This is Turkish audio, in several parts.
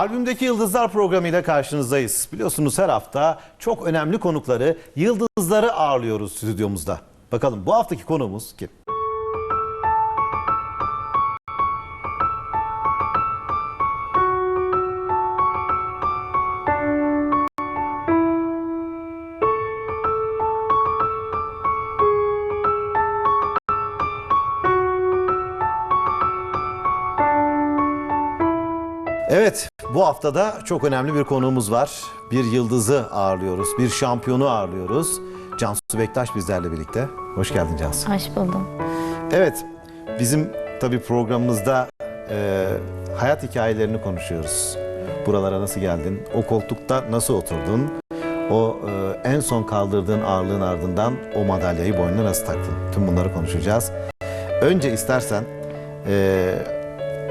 Albümdeki Yıldızlar programıyla karşınızdayız. Biliyorsunuz her hafta çok önemli konukları, yıldızları ağırlıyoruz stüdyomuzda. Bakalım bu haftaki konuğumuz kim? Evet, bu haftada çok önemli bir konuğumuz var. Bir yıldızı ağırlıyoruz, bir şampiyonu ağırlıyoruz. Cansu Bektaş bizlerle birlikte. Hoş geldin Cansu. Hoş buldum. Evet, bizim tabii programımızda e, hayat hikayelerini konuşuyoruz. Buralara nasıl geldin? O koltukta nasıl oturdun? O e, en son kaldırdığın ağırlığın ardından o madalyayı boynuna nasıl taktın? Tüm bunları konuşacağız. Önce istersen e,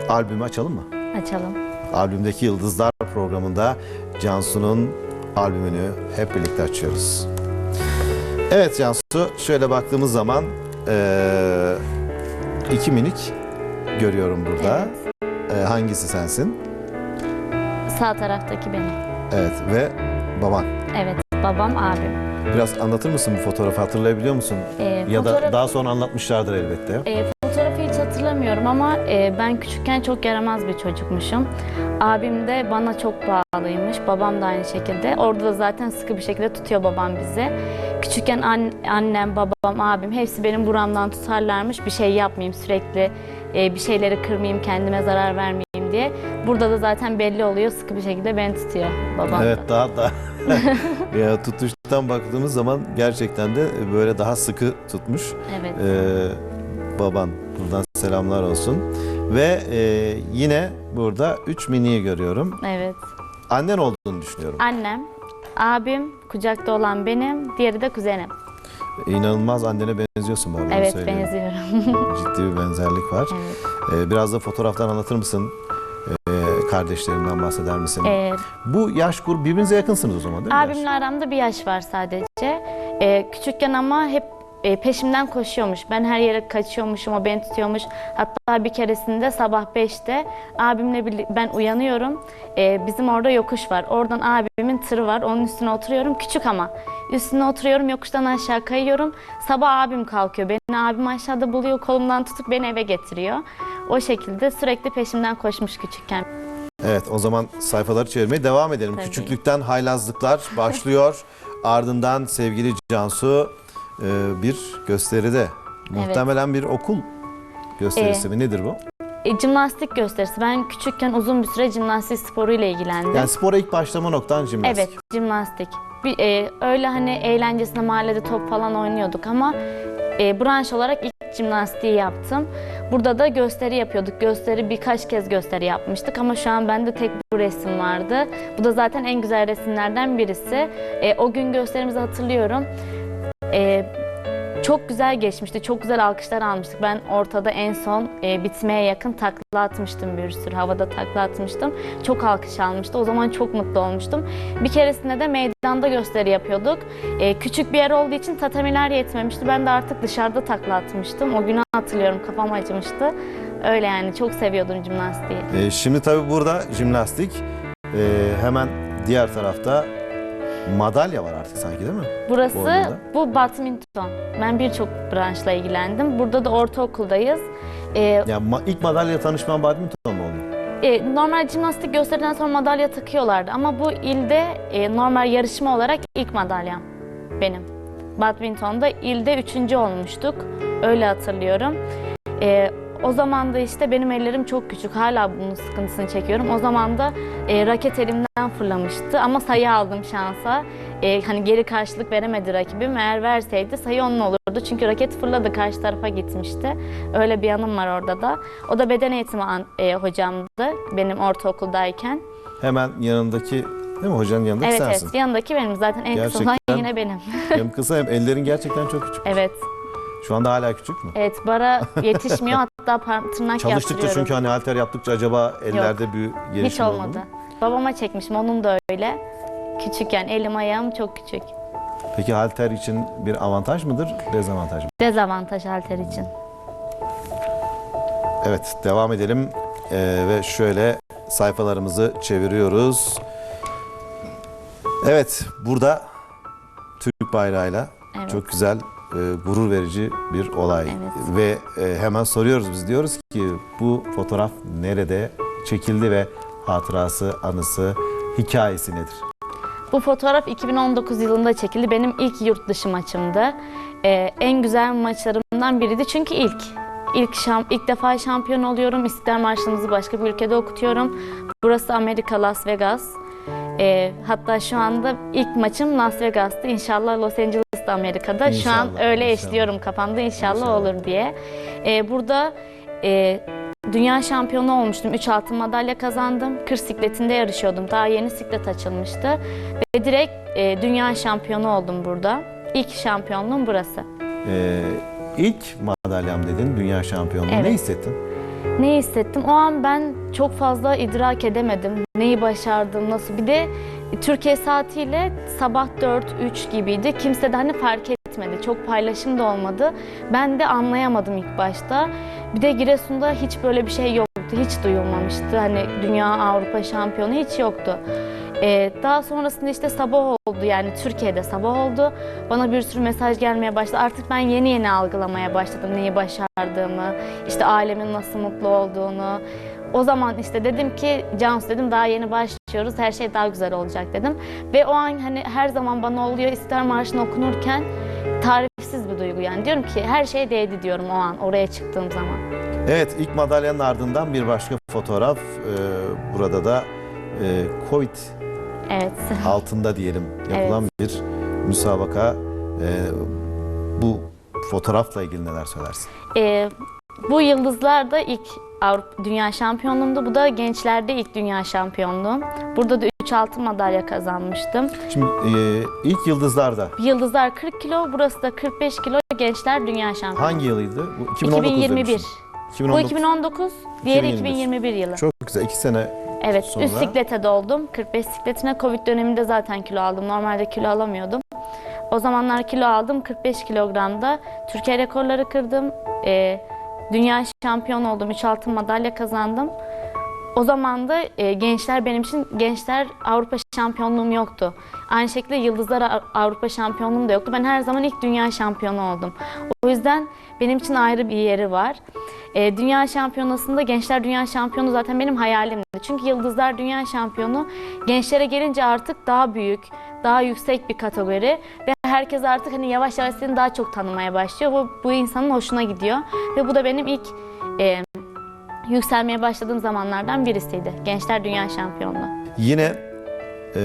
albümü açalım mı? Açalım. Albümdeki Yıldızlar programında Cansu'nun albümünü hep birlikte açıyoruz. Evet Cansu, şöyle baktığımız zaman eee, iki minik görüyorum burada. Eee, hangisi sensin? Sağ taraftaki benim. Evet ve baban. Evet. Babam, abim. Biraz anlatır mısın bu fotoğrafı hatırlayabiliyor musun? Ee, ya da fotoğraf- daha sonra anlatmışlardır elbette. E, hatırlamıyorum ama e, ben küçükken çok yaramaz bir çocukmuşum. Abim de bana çok bağlıymış. Babam da aynı şekilde. Orada da zaten sıkı bir şekilde tutuyor babam bizi. Küçükken an- annem, babam, abim hepsi benim buramdan tutarlarmış. Bir şey yapmayayım sürekli. e, bir şeyleri kırmayayım, kendime zarar vermeyeyim diye. Burada da zaten belli oluyor. Sıkı bir şekilde beni tutuyor babam Evet da. daha da ya tutuştan baktığımız zaman gerçekten de böyle daha sıkı tutmuş. Evet. Ee, baban buradan selamlar olsun. Ve e, yine burada üç miniyi görüyorum. Evet. Annen olduğunu düşünüyorum. Annem, abim, kucakta olan benim, diğeri de kuzenim. İnanılmaz annene benziyorsun bu arada. Evet söyleyeyim. benziyorum. Ciddi bir benzerlik var. evet. Ee, biraz da fotoğraftan anlatır mısın? Ee, kardeşlerinden bahseder misin? Ee, Bu yaş grubu birbirinize yakınsınız o zaman değil mi? abimle aramda bir yaş var sadece. Ee, küçükken ama hep e, peşimden koşuyormuş. Ben her yere kaçıyormuşum, o beni tutuyormuş. Hatta bir keresinde sabah 5'te abimle birlikte ben uyanıyorum. Ee, bizim orada yokuş var. Oradan abimin tırı var. Onun üstüne oturuyorum. Küçük ama. Üstüne oturuyorum, yokuştan aşağı kayıyorum. Sabah abim kalkıyor. Beni abim aşağıda buluyor, kolumdan tutup beni eve getiriyor. O şekilde sürekli peşimden koşmuş küçükken. Evet o zaman sayfaları çevirmeye devam edelim. Tabii. Küçüklükten haylazlıklar başlıyor. Ardından sevgili Cansu e, bir gösteride. Muhtemelen bir okul gösterisi Ee, mi? Nedir bu? E, jimnastik gösterisi. Ben küçükken uzun bir süre jimnastik sporuyla ilgilendim. Yani spora ilk başlama noktan jimnastik. Evet, jimnastik. Bir, e, öyle hani eğlencesine mahallede top falan oynuyorduk ama e, branş olarak ilk jimnastiği yaptım. Burada da gösteri yapıyorduk. Gösteri birkaç kez gösteri yapmıştık ama şu an bende tek bu resim vardı. Bu da zaten en güzel resimlerden birisi. E, o gün gösterimizi hatırlıyorum. E, çok güzel geçmişti. Çok güzel alkışlar almıştık. Ben ortada en son e, bitmeye yakın takla atmıştım bir sürü. Havada takla atmıştım. Çok alkış almıştı. O zaman çok mutlu olmuştum. Bir keresinde de meydanda gösteri yapıyorduk. E, küçük bir yer olduğu için tatamiler yetmemişti. Ben de artık dışarıda takla atmıştım. O günü hatırlıyorum. Kafam acımıştı. Öyle yani. Çok seviyordum jimnastiği. E, şimdi tabii burada jimnastik. E, hemen diğer tarafta madalya var artık sanki değil mi? Burası Boynunda. bu badminton. Ben birçok branşla ilgilendim. Burada da ortaokuldayız. E, Yani ma- ilk madalya tanışman badminton mu oldu? E, normal jimnastik gösteriden sonra madalya takıyorlardı ama bu ilde e, normal yarışma olarak ilk madalyam benim. Badminton'da ilde üçüncü olmuştuk. Öyle hatırlıyorum. E, o zaman da işte benim ellerim çok küçük. Hala bunun sıkıntısını çekiyorum. O zaman da e, raket elimden fırlamıştı ama sayı aldım şansa. E, hani geri karşılık veremedi rakibim. Eğer verseydi sayı onun olurdu. Çünkü raket fırladı karşı tarafa gitmişti. Öyle bir anım var orada da. O da beden eğitimi an- e, hocamdı benim ortaokuldayken. Hemen yanındaki değil mi hocanın yanındaki evet sensin. evet yanındaki benim zaten en kısa olan Gerçekten. yine benim. hem kısa hem ellerin gerçekten çok küçük. evet. Şu anda hala küçük mü? Evet bara yetişmiyor hatta par- tırnak Çalıştıkça yaptırıyorum. çünkü hani halter yaptıkça acaba ellerde bir gelişim Hiç oldu mu? olmadı. Babama çekmişim onun da öyle. Küçükken elim ayağım çok küçük. Peki halter için bir avantaj mıdır, dezavantaj mı? Dezavantaj halter için. Evet, devam edelim. Ee, ve şöyle sayfalarımızı çeviriyoruz. Evet, burada Türk bayrağıyla Evet. çok güzel, e, gurur verici bir olay. Evet. Ve e, hemen soruyoruz biz diyoruz ki bu fotoğraf nerede çekildi ve hatırası, anısı, hikayesi nedir? Bu fotoğraf 2019 yılında çekildi. Benim ilk yurt dışı maçımdı. Ee, en güzel maçlarımdan biriydi çünkü ilk. İlk, şam, ilk defa şampiyon oluyorum. İstiklal Marşımızı başka bir ülkede okutuyorum. Burası Amerika, Las Vegas. Ee, hatta şu anda ilk maçım Las Vegas'tı. İnşallah Los Angeles'ta Amerika'da. şu an İnşallah, öyle inşallah. eşliyorum kafamda inşallah, İnşallah. olur diye. Ee, burada e, dünya şampiyonu olmuştum. 3 altın madalya kazandım. Kır sikletinde yarışıyordum. Daha yeni siklet açılmıştı. Ve direkt e, dünya şampiyonu oldum burada. İlk şampiyonluğum burası. Ee, ilk madalyam dedin, dünya şampiyonluğu. Ne Evet. hissettin? Ne hissettim? O an ben çok fazla idrak edemedim. Neyi başardım, nasıl. Bir de Türkiye saatiyle sabah 4-3 gibiydi. Kimse de hani fark etmedi. Çok paylaşım da olmadı. Ben de anlayamadım ilk başta. Bir de Giresun'da hiç böyle bir şey yoktu. Hiç duyulmamıştı. Hani Dünya Avrupa şampiyonu hiç yoktu. Ee, daha sonrasında işte sabah oldu yani Türkiye'de sabah oldu. Bana bir sürü mesaj gelmeye başladı. Artık ben yeni yeni algılamaya başladım neyi başardığımı, işte ailemin nasıl mutlu olduğunu. O zaman işte dedim ki Cansu dedim daha yeni başlıyoruz her şey daha güzel olacak dedim. Ve o an hani her zaman bana oluyor İstiklal Marşı'nı okunurken tarifsiz bir duygu yani. Diyorum ki her şey değdi diyorum o an oraya çıktığım zaman. Evet, ilk madalyanın ardından bir başka fotoğraf. Ee, burada da e, Covid Evet. altında diyelim yapılan bir müsabaka. Ee, bu fotoğrafla ilgili neler söylersin? Ee, bu yıldızlar da ilk Avrupa Dünya Şampiyonluğumdu. Bu da gençlerde ilk Dünya Şampiyonluğum. Burada da 3 altın madalya kazanmıştım. Şimdi e, ilk yıldızlarda Yıldızlar 40 kilo, burası da 45 kilo gençler Dünya Şampiyonu. hangi yılıydı? Bu 2019 2021. demiştin. Bu 2019. 2019, diğeri 2021. 2021 yılı. Çok güzel. iki sene evet, sonra- üst siklete doldum. 45 sikletine Covid döneminde zaten kilo aldım. Normalde kilo alamıyordum. O zamanlar kilo aldım. 45 kilogramda Türkiye rekorları kırdım. Ee, dünya şampiyonu oldum. 3 altın madalya kazandım. O zaman da e, gençler benim için gençler Avrupa şampiyonluğum yoktu. Aynı şekilde Yıldızlar Av- Avrupa şampiyonluğum da yoktu. Ben her zaman ilk dünya şampiyonu oldum. O yüzden benim için ayrı bir yeri var. E, dünya şampiyonasında gençler dünya şampiyonu zaten benim hayalimdi. Çünkü Yıldızlar Dünya Şampiyonu gençlere gelince artık daha büyük, daha yüksek bir kategori ve herkes artık hani yavaş yavaş seni daha çok tanımaya başlıyor. Bu, bu insanın hoşuna gidiyor ve bu da benim ilk e, yükselmeye başladığım zamanlardan birisiydi. Gençler Dünya Şampiyonluğu. Yine e,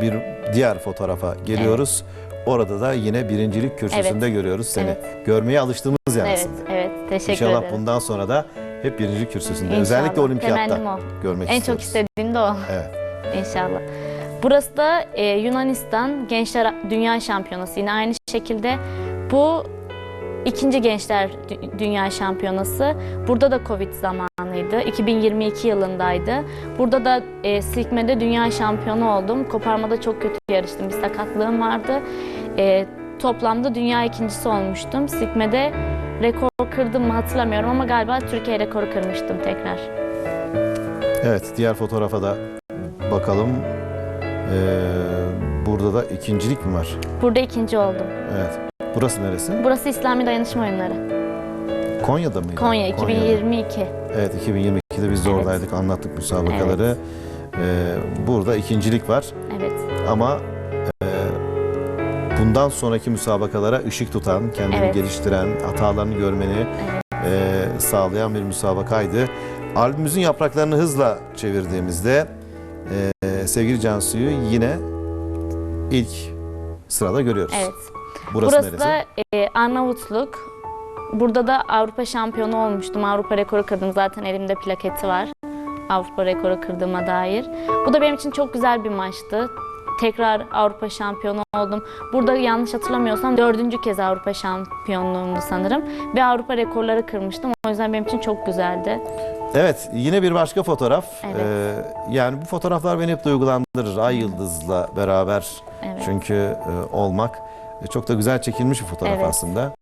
bir diğer fotoğrafa geliyoruz. Orada da yine birincilik kürsüsünde görüyoruz seni. Evet. Görmeye alıştığımız yer Evet, aslında. evet. Teşekkür İnşallah ederim. bundan sonra da hep birincilik kürsüsünde. İnşallah. Özellikle olimpiyatta görmek En istiyoruz. çok istediğim de o. Evet. İnşallah. Burası da e, Yunanistan Gençler Dünya Şampiyonası. Yine aynı şekilde bu ikinci Gençler Dü- Dünya Şampiyonası. Burada da Covid zamanıydı. 2022 yılındaydı. Burada da e, silkmede dünya şampiyonu oldum. Koparmada çok kötü yarıştım. Bir sakatlığım vardı. E, toplamda dünya ikincisi olmuştum. Silkmede rekor kırdım mı hatırlamıyorum ama galiba Türkiye rekoru kırmıştım tekrar. Evet, diğer fotoğrafa da bakalım. Ee, burada da ikincilik mi var? Burada ikinci oldum. Evet. Burası neresi? Burası İslami Dayanışma Oyunları. Konya'da mıydı? Konya Konya'da. 2022. Evet, 2022'de biz de Evet. oradaydık, anlattık müsabakaları. Ee, burada ikincilik var Evet. ama e, bundan sonraki müsabakalara ışık tutan, kendini Evet. geliştiren, hatalarını görmeni e, sağlayan bir müsabakaydı. Albümümüzün yapraklarını hızla çevirdiğimizde e, sevgili Cansu'yu yine ilk sırada görüyoruz. Evet. Burası, Burası, neresi? da e, Arnavutluk. Burada da Avrupa şampiyonu olmuştum. Avrupa rekoru kırdım. Zaten elimde plaketi var. Avrupa rekoru kırdığıma dair. Bu da benim için çok güzel bir maçtı. Tekrar Avrupa şampiyonu oldum. Burada yanlış hatırlamıyorsam dördüncü kez Avrupa şampiyonluğumdu sanırım. Ve Avrupa rekorları kırmıştım. O yüzden benim için çok güzeldi. Evet, yine bir başka fotoğraf. Evet. Ee, yani bu fotoğraflar beni hep duygulandırır. Ay Yıldız'la beraber Evet. çünkü e, olmak çok da güzel çekilmiş bir fotoğraf Evet. aslında.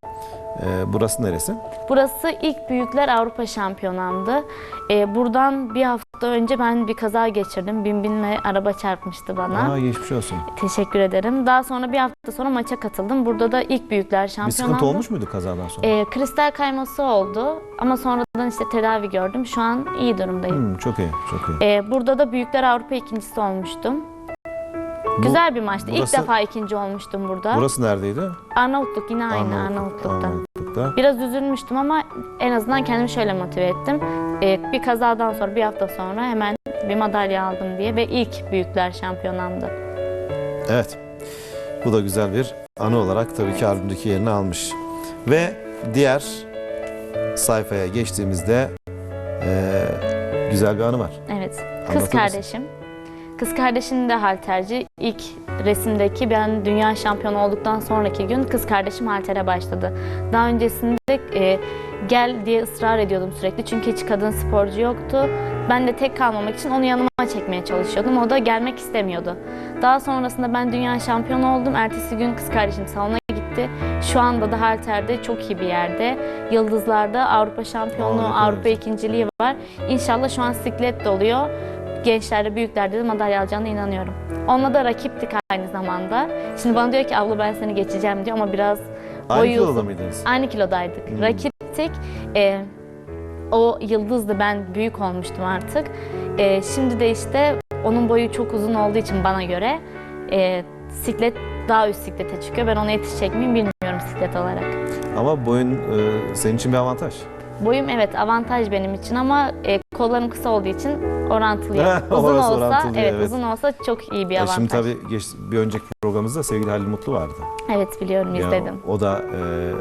Ee, burası neresi? Burası ilk büyükler Avrupa şampiyonamdı. Ee, buradan bir hafta önce ben bir kaza geçirdim. Bin binle araba çarpmıştı bana. Aa, geçmiş olsun. Teşekkür ederim. Daha sonra bir hafta sonra maça katıldım. Burada da ilk büyükler şampiyon Bir sıkıntı olmuş muydu kazadan sonra? Ee, kristal kayması oldu ama sonradan işte tedavi gördüm. Şu an iyi durumdayım. Hmm, çok iyi, çok iyi. Ee, burada da büyükler Avrupa ikincisi olmuştum. Güzel bir maçtı. burası- İlk defa ikinci olmuştum burada. Burası neredeydi? Arnavutluk yine aynı Arnavutluk'ta. Arnavutluk'ta. Biraz üzülmüştüm ama en azından kendimi şöyle motive ettim. Ee, bir kazadan sonra bir hafta sonra hemen bir madalya aldım diye ve ilk büyükler şampiyonamdı. Evet. Bu da güzel bir anı olarak tabii ki albümdeki yerini almış. Ve diğer sayfaya geçtiğimizde eee, güzel bir anı var. Evet. Anlatır Kız mısın? kardeşim. Kız kardeşim de halterci. İlk resimdeki ben dünya şampiyonu olduktan sonraki gün kız kardeşim haltere başladı. Daha öncesinde e, gel diye ısrar ediyordum sürekli çünkü hiç kadın sporcu yoktu. Ben de tek kalmamak için onu yanıma çekmeye çalışıyordum. O da gelmek istemiyordu. Daha sonrasında ben dünya şampiyonu oldum. Ertesi gün kız kardeşim salona gitti. Şu anda da halterde çok iyi bir yerde. Yıldızlarda Avrupa şampiyonluğu, Avrupa ikinciliği var. İnşallah şu an siklet de oluyor. Gençlerde, büyüklerde de madalya alacağına inanıyorum. Onunla da rakiptik aynı zamanda. Şimdi bana diyor ki abla ben seni geçeceğim diyor ama biraz Aynı boyu kiloda uzun. mıydınız? Aynı kilodaydık. Hmm. Rakiptik. Ee, o yıldızdı ben büyük olmuştum artık. Ee, şimdi de işte onun boyu çok uzun olduğu için bana göre e, siklet daha üst siklete çıkıyor. Ben ona yetişecek miyim bilmiyorum siklet olarak. Ama boyun eee, senin için bir avantaj. Boyum evet avantaj benim için ama e, kollarım kısa olduğu için orantılı. Uzun olsa orantılı, evet, evet. uzun olsa çok iyi bir Ya avantaj. şimdi tabii geç, bir önceki programımızda sevgili Halil Mutlu vardı. Evet biliyorum Ya izledim. o da eee,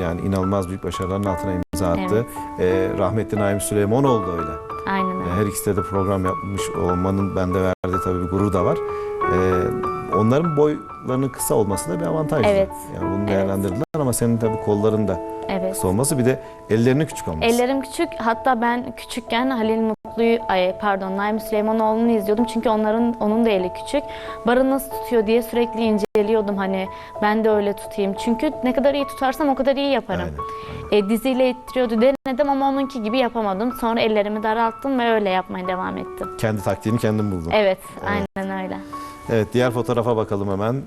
yani inanılmaz büyük başarıların altına imza attı. Eee, rahmetli Naim Süleymanoğlu da öyle. Aynen öyle. Her ikisi de program yapmış olmanın bende verdiği tabii bir gurur da var. Ee, onların boylarının kısa olması da bir avantaj. Evet, Yani bunu evet. değerlendirdiler ama senin tabii kolların da Evet. kısa olması bir de ellerinin küçük olması. Ellerim küçük. Hatta ben küçükken Halil Mutlu'yu, ay pardon Naim Süleymanoğlu'nu izliyordum. Çünkü onların onun da eli küçük. Barı nasıl tutuyor diye sürekli inceliyordum. Hani ben de öyle tutayım. Çünkü ne kadar iyi tutarsam o kadar iyi yaparım. Aynen. E, diziyle ittiriyordu denedim ama onunki gibi yapamadım. Sonra ellerimi daralttım ve öyle yapmaya devam ettim. Kendi taktiğini kendin buldun. Evet, aynen öyle. Evet, diğer fotoğrafa bakalım hemen.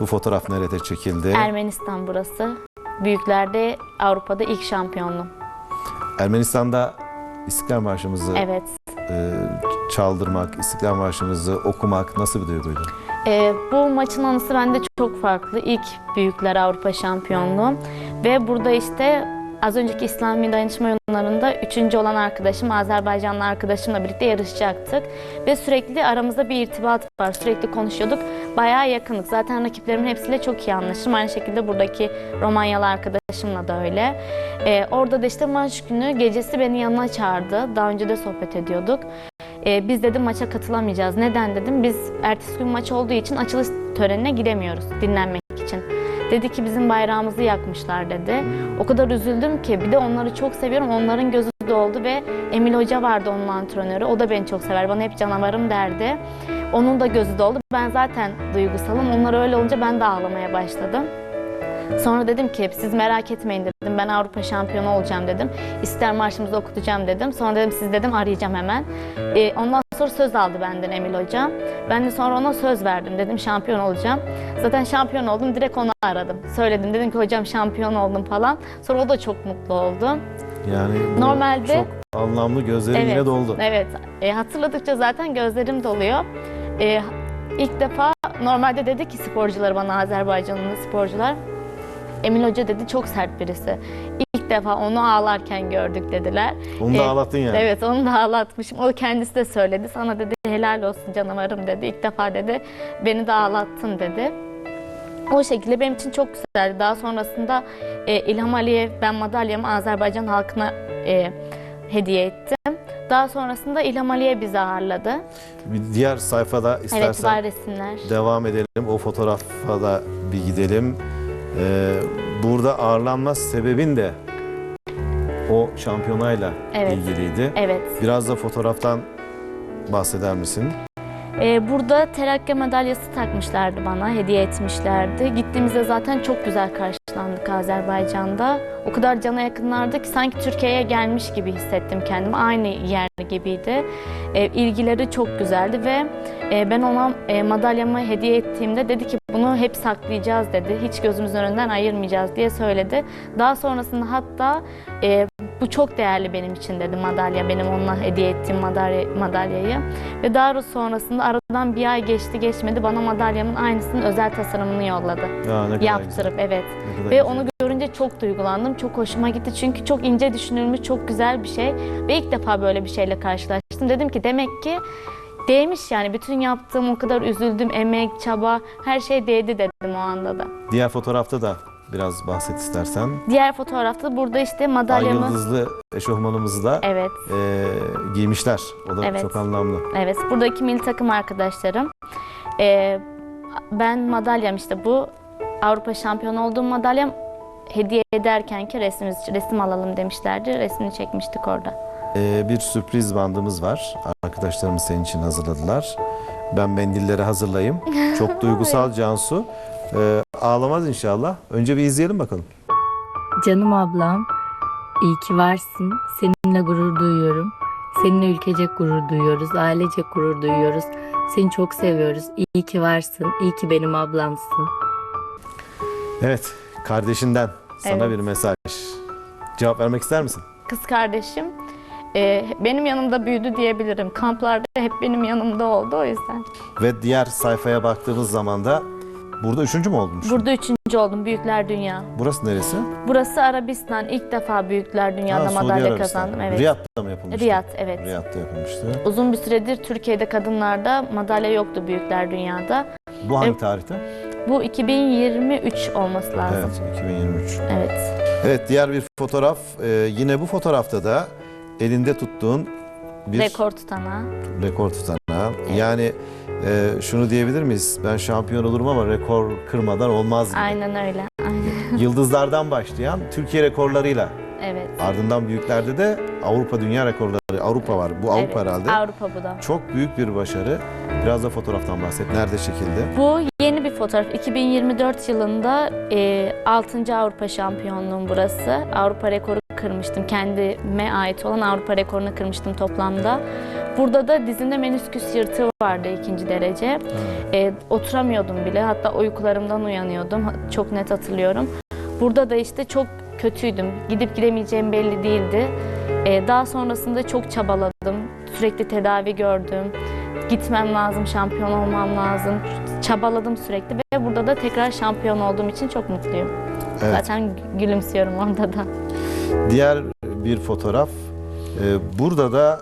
Bu fotoğraf nerede çekildi? Ermenistan burası. Büyüklerde Avrupa'da ilk şampiyonluğum. Ermenistan'da İstiklal Marşımızı Evet. e, çaldırmak, İstiklal Marşımızı okumak nasıl bir duyguydu? Ee, bu maçın anısı bende çok farklı. İlk Büyükler Avrupa Şampiyonluğu. Ve burada işte az önceki İslami dayanışma oyunlarında üçüncü olan arkadaşım, Azerbaycanlı arkadaşımla birlikte yarışacaktık. Ve sürekli aramızda bir irtibat var. Sürekli konuşuyorduk. Bayağı yakındık. Zaten rakiplerimin hepsiyle çok iyi anlaşırım. Aynı şekilde buradaki Romanyalı arkadaşımla da öyle. Ee, orada da işte maç günü gecesi beni yanına çağırdı. Daha önce de sohbet ediyorduk. Ee, biz dedim maça katılamayacağız. Neden dedim. Biz ertesi gün maç olduğu için açılış törenine gidemiyoruz dinlenmek için. Dedi ki bizim bayrağımızı yakmışlar dedi. O kadar üzüldüm ki bir de onları çok seviyorum. Onların gözü doldu ve Emil Hoca vardı onun antrenörü. O da beni çok sever. Bana hep canavarım derdi. Onun da gözü doldu. Ben zaten duygusalım. Onlar öyle olunca ben de ağlamaya başladım. Sonra dedim ki siz merak etmeyin dedim. Ben Avrupa şampiyonu olacağım dedim. İster marşımızı okutacağım dedim. Sonra dedim siz dedim arayacağım hemen. Ee, ondan sonra söz aldı benden Emil Hocam. Ben de sonra ona söz verdim. Dedim şampiyon olacağım. Zaten şampiyon oldum. Direkt onu aradım. Söyledim. Dedim ki hocam şampiyon oldum falan. Sonra o da çok mutlu oldu. Yani Normalde- çok anlamlı gözlerin yine doldu. Evet. E, hatırladıkça zaten gözlerim doluyor. E, ilk defa normalde dedi ki sporcular bana Azerbaycanlı sporcular. Emil Hoca dedi çok sert birisi. İlk defa onu ağlarken gördük dediler. Onu da E, ağlattın yani. Evet onu da ağlatmışım. O kendisi de söyledi. Sana dedi helal olsun canavarım dedi. İlk defa dedi beni de ağlattın dedi. O şekilde benim için çok güzeldi. Daha sonrasında e, İlham Aliyev ben madalyamı Azerbaycan halkına e, hediye ettim. Daha sonrasında İlham Aliyev bizi ağırladı. Bir diğer sayfada Evet istersen var resimler. devam edelim. O fotoğrafa da bir gidelim. Ee, burada ağırlanma sebebin de o şampiyonayla Evet. ilgiliydi. Evet. Biraz da fotoğraftan bahseder misin? Ee, burada terakki madalyası takmışlardı bana, hediye etmişlerdi. Gittiğimizde zaten çok güzel karşılandık Azerbaycan'da. O kadar cana yakınlardı ki sanki Türkiye'ye gelmiş gibi hissettim kendimi. Aynı yer gibiydi. Ee, ilgileri çok güzeldi ve e, ben ona e, madalyamı hediye ettiğimde dedi ki bunu hep saklayacağız dedi. Hiç gözümüzün önünden ayırmayacağız diye söyledi. Daha sonrasında hatta e, bu çok değerli benim için dedi madalya. Benim onunla hediye ettiğim madalya, madalyayı. Ve daha sonrasında aradan bir ay geçti geçmedi bana madalyamın aynısının özel tasarımını yolladı. Aa, ne kadar Yaptırıp evet. güzel, ne kadar Ve güzel. onu görünce çok duygulandım. Çok hoşuma gitti. Çünkü çok ince düşünülmüş, çok güzel bir şey. Ve ilk defa böyle bir şeyle karşılaştım. Dedim ki demek ki değmiş yani. Bütün yaptığım o kadar üzüldüm. Emek, çaba, her şey değdi dedim o anda da. Diğer fotoğrafta da biraz bahset istersen. Diğer fotoğrafta burada işte Ay madalyamı... yıldızlı eşofmanımızı da Evet. e, giymişler. O da Evet. çok anlamlı. Evet, buradaki milli takım arkadaşlarım. Ee, ben madalyam işte bu. Avrupa şampiyonu olduğum madalyam hediye ederken ki resmimiz, resim alalım demişlerdi. Resmini çekmiştik orada. E, bir sürpriz bandımız var. Arkadaşlarımız senin için hazırladılar. Ben mendilleri hazırlayayım. Çok duygusal Cansu. E, ağlamaz inşallah. Önce bir izleyelim bakalım. Canım ablam, iyi ki varsın. Seninle gurur duyuyorum. Seninle ülkecek gurur duyuyoruz, ailecek gurur duyuyoruz. Seni çok seviyoruz. İyi ki varsın. İyi ki benim ablamsın. Evet, kardeşinden sana Evet. bir mesaj. Cevap vermek ister misin? Kız kardeşim e, benim yanımda büyüdü diyebilirim. Kamplarda hep benim yanımda oldu o yüzden. Ve diğer sayfaya baktığımız zaman da burada üçüncü mü olmuş? Burada üçüncü oldum Büyükler Dünya. Burası neresi? Burası Arabistan. İlk defa Büyükler Dünya'da Ha, madalya Arabistan. kazandım. Evet. Riyad'da mı yapılmıştı? Riyad, evet. Riyad'da yapılmıştı. Uzun bir süredir Türkiye'de kadınlarda madalya yoktu Büyükler Dünya'da. Bu hangi Evet. tarihte? Bu 2023 olması lazım. Evet, 2023. Evet. Evet, diğer bir fotoğraf. Ee, yine bu fotoğrafta da elinde tuttuğun bir Rekor tutana. rekor tutanağı. Yani e, şunu diyebilir miyiz? Ben şampiyon olurum ama rekor kırmadan olmaz gibi. Aynen öyle. Aynen. Yıldızlardan başlayan Türkiye rekorlarıyla Evet. ardından büyüklerde de Avrupa dünya rekorları. Avrupa var. Bu Avrupa Evet. herhalde. Avrupa bu da. Çok büyük bir başarı. Biraz da fotoğraftan bahset. Nerede çekildi? Bu yeni bir fotoğraf. 2024 yılında e, 6. Avrupa şampiyonluğum burası. Avrupa rekoru kırmıştım. Kendime ait olan Avrupa rekorunu kırmıştım toplamda. Burada da dizimde menisküs yırtığı vardı ikinci derece. E, oturamıyordum bile. Hatta uykularımdan uyanıyordum. Çok net hatırlıyorum. Burada da işte çok kötüydüm. Gidip gidemeyeceğim belli değildi. E, daha sonrasında çok çabaladım. Sürekli tedavi gördüm. Gitmem lazım, şampiyon olmam lazım. Çabaladım sürekli ve burada da tekrar şampiyon olduğum için çok mutluyum. Evet. Zaten gülümsüyorum orada da. Diğer bir fotoğraf. Ee, burada da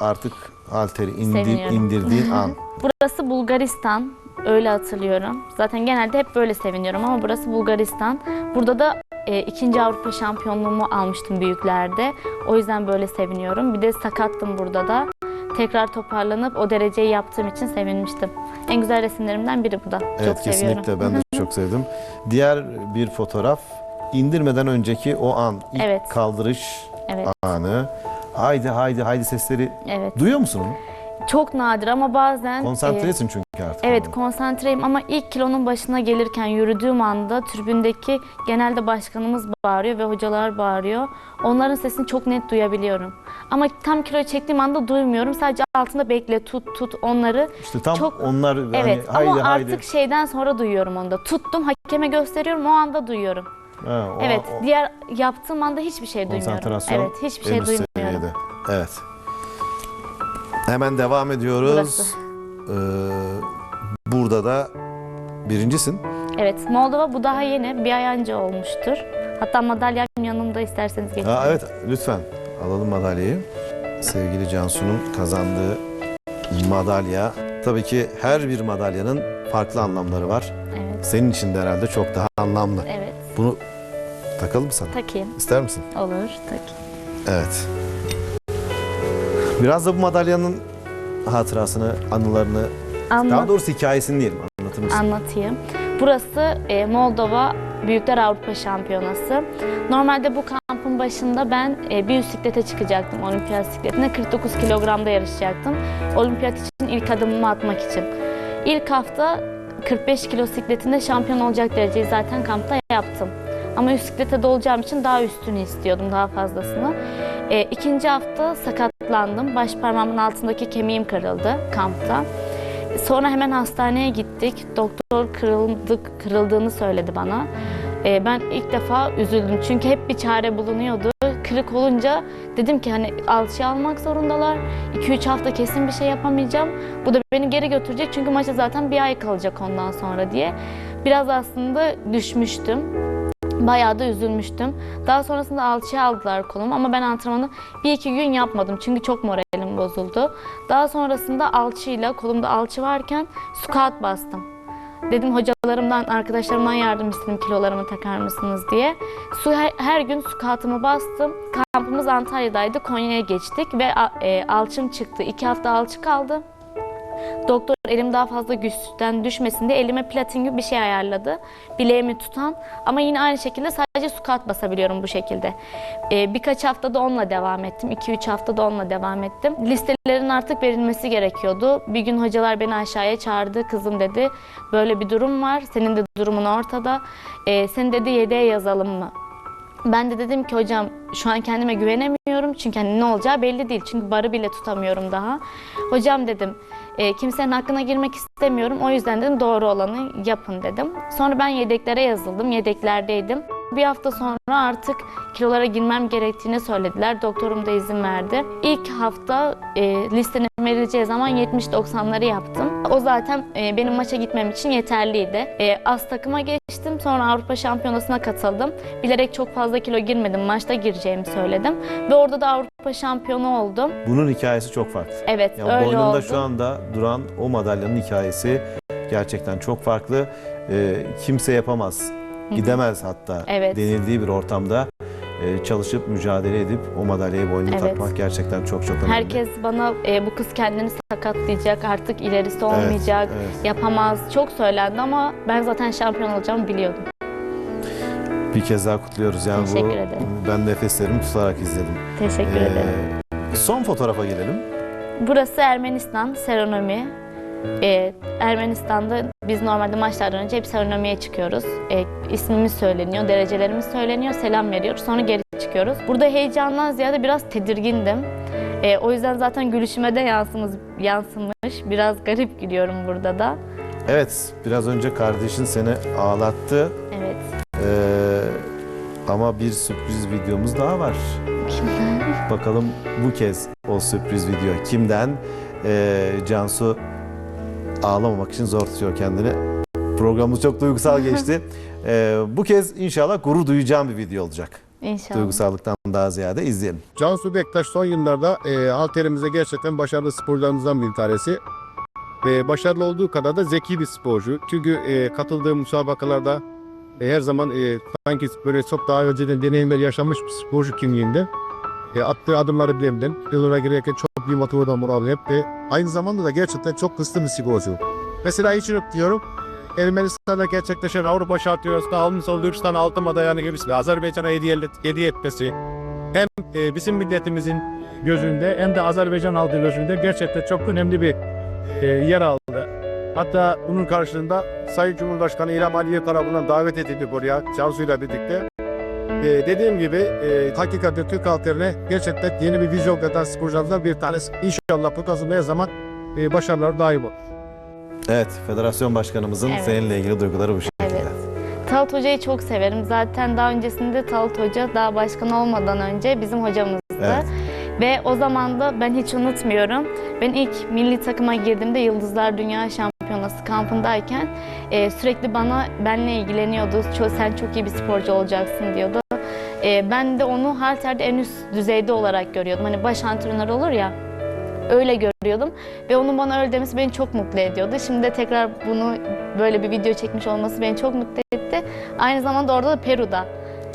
artık halteri indi, Seviniyorum. indirdiğin an. Burası Bulgaristan. Öyle hatırlıyorum. Zaten genelde hep böyle seviniyorum ama burası Bulgaristan. Burada da e, ikinci Avrupa şampiyonluğumu almıştım büyüklerde. O yüzden böyle seviniyorum. Bir de sakattım burada da. Tekrar toparlanıp o dereceyi yaptığım için sevinmiştim. En güzel resimlerimden biri bu da. Evet çok kesinlikle seviyorum. ben de çok sevdim. Diğer bir fotoğraf indirmeden önceki o an ilk Evet. kaldırış Evet, anı. Haydi haydi haydi sesleri evet. duyuyor musun onu? Çok nadir ama bazen... e, Konsantresin çünkü artık. Evet ona. konsantreyim ama ilk kilonun başına gelirken yürüdüğüm anda tribündeki genelde başkanımız bağırıyor ve hocalar bağırıyor. Onların sesini çok net duyabiliyorum. Ama tam kilo çektiğim anda duymuyorum. Sadece altında bekle, tut, tut onları. İşte tam çok- onlar hani evet haydi ama haydi. artık şeyden sonra duyuyorum onu da. Tuttum, hakeme gösteriyorum o anda duyuyorum. Ha, o- evet, o- diğer yaptığım anda hiçbir şey duymuyorum. Evet, hiçbir şey duymuyorum. seviyede. Evet. Hemen devam ediyoruz. Burası. Ee, burada da birincisin. Evet, Moldova bu daha yeni. Bir ay önce olmuştur. Hatta madalyam yanımda isterseniz getireyim. Ha, evet lütfen alalım madalyayı. Sevgili Cansu'nun kazandığı madalya. Tabii ki her bir madalyanın farklı anlamları var. Evet, Senin için de herhalde çok daha anlamlı. evet. Bunu takalım mı sana? Takayım. İster misin? Olur, takayım. Evet. Biraz da bu madalyanın hatırasını, anılarını, Anlat- daha doğrusu hikayesini diyelim. Anlatır mısın? anlatayım. Burası e, Moldova Büyükler Avrupa Şampiyonası. Normalde bu kampın başında ben e, bir bisiklete çıkacaktım, olimpiyat bisikletine. 49 kilogramda yarışacaktım. Olimpiyat için için, ilk adımımı atmak için. İlk hafta 45 kilo sikletinde şampiyon olacak dereceyi zaten kampta yaptım. Ama üst siklete de olacağım için daha üstünü istiyordum, daha fazlasını. E, ikinci hafta sakatlandım. Baş parmağımın altındaki kemiğim kırıldı kampta. Sonra hemen hastaneye gittik. Doktor kırıldık, kırıldığını söyledi bana. Ee, ben ilk defa üzüldüm çünkü hep bir çare bulunuyordu. Kırık olunca dedim ki hani alçıya almak zorundalar. 2-3 hafta kesin bir şey yapamayacağım. Bu da beni geri götürecek çünkü maça zaten bir ay kalacak ondan sonra diye. Biraz aslında düşmüştüm. Bayağı da üzülmüştüm. Daha sonrasında alçıya aldılar kolumu ama ben antrenmanı bir iki gün yapmadım çünkü çok moralim bozuldu. Daha sonrasında alçıyla kolumda alçı varken squat bastım. Dedim hocalarımdan, arkadaşlarımdan yardım istedim kilolarımı takar mısınız diye. Su her, her gün squatımı bastım. Kampımız Antalya'daydı. Konya'ya geçtik ve e, alçım çıktı. İki hafta alçı kaldı. Doktor elim daha fazla güçten düşmesin diye elime platin gibi bir şey ayarladı. Bileğimi tutan ama yine aynı şekilde sadece squat basabiliyorum bu şekilde. Ee, birkaç haftada onunla devam ettim. 2-3 haftada onunla devam ettim. Listelerin artık verilmesi gerekiyordu. Bir gün hocalar beni aşağıya çağırdı. Kızım dedi böyle bir durum var. Senin de durumun ortada. Ee, seni dedi yedeğe yazalım mı? Ben de dedim ki hocam şu an kendime güvenemiyorum çünkü hani ne olacağı belli değil. Çünkü barı bile tutamıyorum daha. Hocam dedim e, kimsenin hakkına girmek istemiyorum. O yüzden dedim doğru olanı yapın dedim. Sonra ben yedeklere yazıldım. Yedeklerdeydim. Bir hafta sonra artık kilolara girmem gerektiğini söylediler. Doktorum da izin verdi. İlk hafta e, listenin verileceği zaman 70-90'ları yaptım. O zaten e, benim maça gitmem için yeterliydi. E, az takıma geçtim. Sonra Avrupa Şampiyonası'na katıldım. Bilerek çok fazla kilo girmedim. Maçta gireceğimi söyledim. Ve orada da Avrupa şampiyonu oldum. Bunun hikayesi çok farklı. Evet Yani öyle boynunda oldu. şu anda duran o madalyanın hikayesi gerçekten çok farklı. Ee, kimse yapamaz, gidemez hatta Evet. denildiği bir ortamda e, çalışıp mücadele edip o madalyayı boynuna Evet. takmak gerçekten çok çok önemli. Herkes bana e, bu kız kendini sakatlayacak, artık ilerisi olmayacak, evet. yapamaz. Çok söylendi ama ben zaten şampiyon olacağımı biliyordum. bir kez daha kutluyoruz. Yani Teşekkür bu ederim. ben nefeslerimi tutarak izledim. Teşekkür Ee, ederim. Son fotoğrafa gelelim. Burası Ermenistan, seronomi. Ee, Ermenistan'da biz normalde maçlardan önce hep seronomiye çıkıyoruz. Ee, ismimiz söyleniyor, derecelerimiz söyleniyor, selam veriyoruz. Sonra geri çıkıyoruz. Burada heyecandan ziyade biraz tedirgindim. Ee, o yüzden zaten gülüşüme de yansımış, yansımış. Biraz garip gülüyorum burada da. Evet, biraz önce kardeşin seni ağlattı. Evet. Ee, ama bir sürpriz videomuz daha var. Bakalım bu kez o sürpriz video kimden? Ee, Cansu ağlamamak için zor tutuyor kendini. Programımız çok duygusal geçti. Ee, bu kez inşallah gurur duyacağım bir video olacak. İnşallah. Duygusallıktan daha ziyade izleyelim. Cansu Bektaş son yıllarda e, halterimize gerçekten başarılı sporcularımızdan bir tanesi. Ve başarılı olduğu kadar da zeki bir sporcu. Çünkü e, katıldığı müsabakalarda e, her zaman e, sanki böyle çok daha önceden deneyimler yaşamış bir sporcu kimliğinde. E, attığı adımları bilemden, yıllara girerken çok bir motivadan moral hep ve aynı zamanda da gerçekten çok hızlı bir sporcu. Mesela hiç unutmuyorum. Ermenistan'da gerçekleşen Avrupa Şampiyonası'nda 3 tane altın madalyanı gibisi Azerbaycan'a hediye, hediye etmesi, hem e, bizim milletimizin gözünde hem de Azerbaycan halkı gözünde gerçekten çok önemli bir e, yer aldı. Hatta bunun karşılığında Sayın Cumhurbaşkanı İlham Aliyev tarafından davet edildi buraya Cansu'yla birlikte. E, dediğim gibi e, hakikaten Türk halklarına gerçekten yeni bir vizyon katan sporculardan bir tanesi. İnşallah bu kazanma her zaman e, başarılar daim olur. Evet, federasyon başkanımızın Evet. seninle ilgili duyguları bu şekilde. Evet. Talat Hoca'yı çok severim. Zaten daha öncesinde Talat Hoca daha başkan olmadan önce bizim hocamızdı. Evet. Ve o zaman da ben hiç unutmuyorum. Ben ilk milli takıma girdiğimde Yıldızlar Dünya Şampiyonası kampındayken e, sürekli bana benle ilgileniyordu. Çok, sen çok iyi bir sporcu olacaksın diyordu. E, ben de onu halterde en üst düzeyde olarak görüyordum. Hani baş antrenör olur ya. Öyle görüyordum ve onun bana öyle demesi beni çok mutlu ediyordu. Şimdi de tekrar bunu böyle bir video çekmiş olması beni çok mutlu etti. Aynı zamanda orada da Peru'da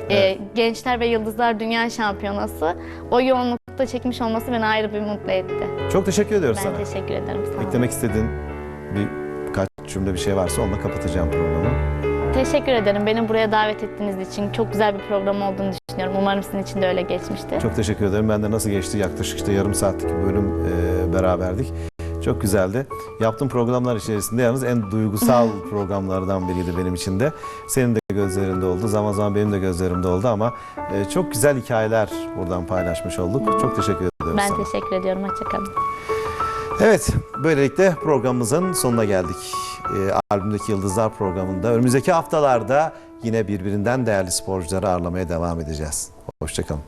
e, Evet. Gençler ve Yıldızlar Dünya Şampiyonası o yoğunlukta çekmiş olması beni ayrı bir mutlu etti. Çok teşekkür ediyoruz Ben sana. teşekkür ederim. Sağ. Eklemek istediğin bir birkaç cümle bir şey varsa onunla kapatacağım programı. Teşekkür ederim beni buraya davet ettiğiniz için. Çok güzel bir program olduğunu düşünüyorum. Umarım sizin için de öyle geçmiştir. Çok teşekkür ederim. Ben de nasıl geçti yaklaşık işte yarım saatlik bir bölüm e, beraberdik. Çok güzeldi. Yaptığım programlar içerisinde yalnız en duygusal programlardan biriydi benim için de. Senin de gözlerinde oldu. Zaman zaman benim de gözlerimde oldu ama e, çok güzel hikayeler buradan paylaşmış olduk. Çok teşekkür ediyorum Ben sana. teşekkür ediyorum. Hoşçakalın. Evet, böylelikle programımızın sonuna geldik. E, Albümdeki Yıldızlar programında önümüzdeki haftalarda yine birbirinden değerli sporcuları ağırlamaya devam edeceğiz. Hoşçakalın.